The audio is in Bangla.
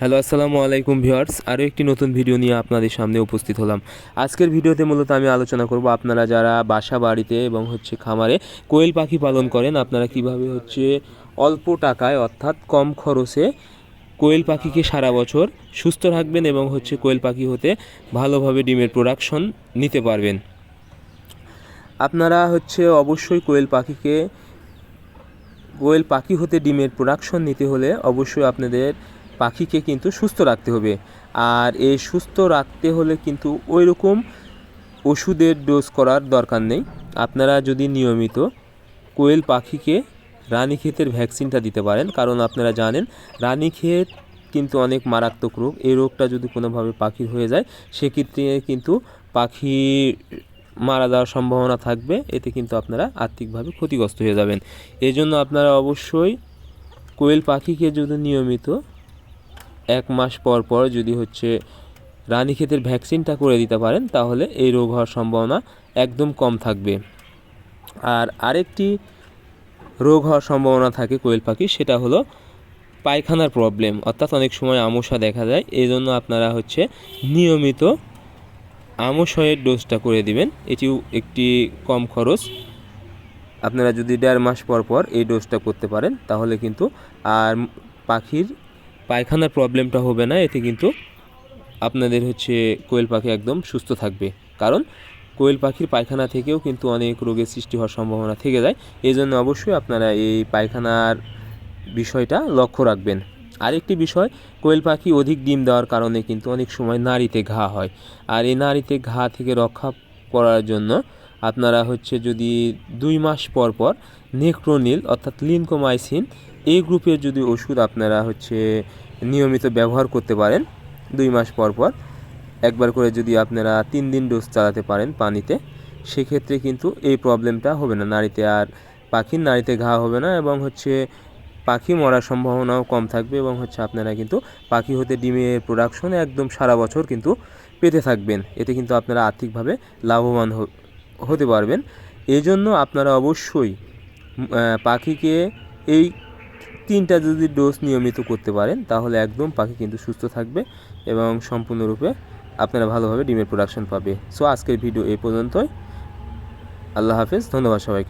হ্যালো, আসসালামু আলাইকুম ভিউয়ার্স। আরও একটি নতুন ভিডিও নিয়ে আপনাদের সামনে উপস্থিত হলাম। আজকের ভিডিওতে মূলত আমি আলোচনা করব আপনারা যারা বাসা বাড়িতে এবং হচ্ছে খামারে কোয়েল পাখি পালন করেন, আপনারা কীভাবে হচ্ছে অল্প টাকায় অর্থাৎ কম খরচে কোয়েল পাখিকে সারা বছর সুস্থ রাখবেন এবং হচ্ছে কোয়েল পাখি হতে ভালোভাবে ডিমের প্রোডাকশন নিতে পারবেন। আপনারা হচ্ছে অবশ্যই কোয়েল পাখিকে, কোয়েল পাখি হতে ডিমের প্রোডাকশন নিতে হলে অবশ্যই আপনাদের পাখিকে কিন্তু সুস্থ রাখতে হবে। আর এই সুস্থ রাখতে হলে কিন্তু ওই রকম ওষুধের ডোজ করার দরকার নেই। আপনারা যদি নিয়মিত কোয়েল পাখিকে রানীক্ষেতের ভ্যাকসিনটা দিতে পারেন, কারণ আপনারা জানেন রানীক্ষেত কিন্তু অনেক মারাত্মক রোগ। এই রোগটা যদি কোনোভাবে পাখির হয়ে যায়, সেক্ষেত্রে কিন্তু পাখি মারা যাওয়ার সম্ভাবনা থাকবে। এতে কিন্তু আপনারা আর্থিকভাবে ক্ষতিগ্রস্ত হয়ে যাবেন। এই জন্য আপনারা অবশ্যই কোয়েল পাখিকে যদি নিয়মিত এক মাস পর পর যদি হচ্ছে রানীক্ষেতের ভ্যাকসিনটা করে দিতে পারেন, তাহলে এই রোগ হওয়ার সম্ভাবনা একদম কম থাকবে। আর আরেকটি রোগ হওয়ার সম্ভাবনা থাকে কোয়েল পাখি, সেটা হলো পায়খানার প্রবলেম। অর্থাৎ অনেক সময় আমসা দেখা যায় এই জন্য আপনারা হচ্ছে নিয়মিত আমসয়ের ডোজটা করে দিবেন। এটিও একটি কম খরচ। আপনারা যদি দেড় মাস পর পর এই ডোজটা করতে পারেন, তাহলে কিন্তু আর পাখির পায়খানার প্রবলেমটা হবে না, এতে কিন্তু আপনাদের হচ্ছে কোয়েল পাখি একদম সুস্থ থাকবে। কারণ কোয়েল পাখির পায়খানা থেকেও কিন্তু অনেক রোগের সৃষ্টি হওয়ার সম্ভাবনা থেকে যায়। এই জন্য অবশ্যই আপনারা এই পায়খানার বিষয়টা লক্ষ্য রাখবেন। আরেকটি বিষয়, কোয়েল পাখি অধিক ডিম দেওয়ার কারণে কিন্তু অনেক সময় নাড়িতে ঘা হয়। আর এই নাড়িতে ঘা থেকে রক্ষা করার জন্য আপনারা হচ্ছে যদি দুই মাস পর পর নেক্রোনিল অর্থাৎ লিনকোমাইসিন, এই গ্রুপের যদি ওষুধ আপনারা হচ্ছে নিয়মিত ব্যবহার করতে পারেন দুই মাস পর পর, একবার করে যদি আপনারা তিন দিন ডোজ চালাতে পারেন পানিতে, সেক্ষেত্রে কিন্তু এই প্রবলেমটা হবে না। নাড়িতে আর পাখির নাড়িতে ঘা হবে না এবং হচ্ছে পাখি মরার সম্ভাবনাও কম থাকবে এবং হচ্ছে আপনারা কিন্তু পাখি হতে ডিমের প্রোডাকশন একদম সারা বছর কিন্তু পেতে থাকবেন। এতে কিন্তু আপনারা আর্থিকভাবে লাভবান হতে পারবেন। এজন্য জন্য আপনারা অবশ্যই পাখিকে এই তিনটা যদি ডোজ নিয়মিত করতে পারেন, তাহলে একদম পাখি কিন্তু সুস্থ থাকবে এবং সম্পূর্ণরূপে আপনারা ভালোভাবে ডিমের প্রোডাকশন পাবে। সো আজকের ভিডিও এ পর্যন্তই। আল্লাহ হাফেজ, ধন্যবাদ সবাইকে।